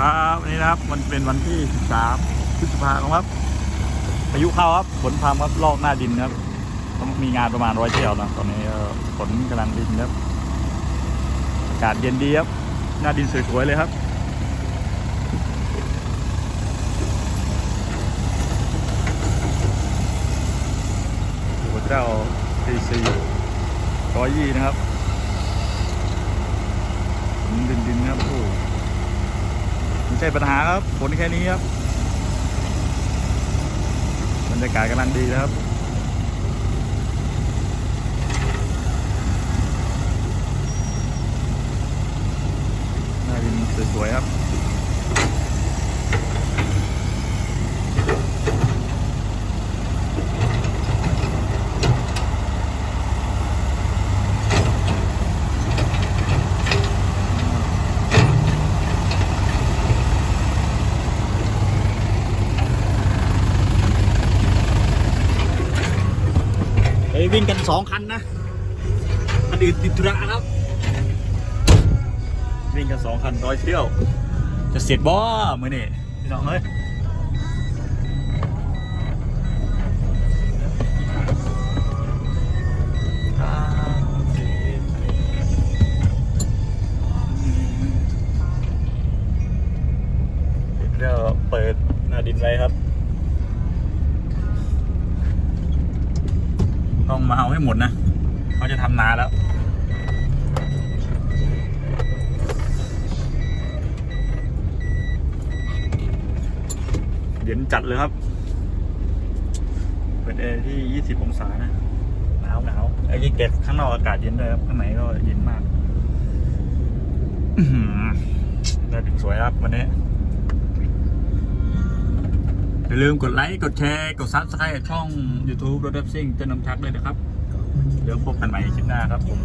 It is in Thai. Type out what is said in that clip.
ครับวันนี้นะครับ มันเป็นวันที่ 13 พฤษภาคมครับพายุเข้าครับฝนพรำครับลอกหน้าดินครับต้องมีงานประมาณร้อยเที่ยวนะตอนนี้ฝนกำลังดินครับอากาศเย็นดีครับ หน้าดินสวยๆเลยครับหัวเจ้า PC ร้อยยี่นะครับฝนดินดินๆครับโอ้โหไม่ ใช่ปัญหาครับฝนแค่นี้ครับบรรยากาศกำลังดีนะครับน่าดินสวยๆครับ ยวิ่งกันสองคันนะคันอื่นติดธุระครับ วิ่งกันสองคันร้อยเที่ยว จะเสร็จบ่มือนี่พี่น้องเอ้ยเดี๋ยวเปิดหน้าดินไว้ครับ ต้องมาเอาให้หมดนะเขาจะทำนาแล้วเย็นจัดเลยครับ เป็นแอร์ที่ 20 องศานะหนาวหนาวไอ้ยี่เก็บข้างนอกอากาศเย็นด้วยครับข้างในก็เย็นมากอื้อหือน่าถึงสวยครับวันนี้ อย่าลืมกดไลค์ กดแชร์ กดซับสไครต์ช่อง YouTube รถดับซิ่งเจะนำชักด้วยนะครับ เดี๋ยวพบกันใหม่คลิปหน้าครับผม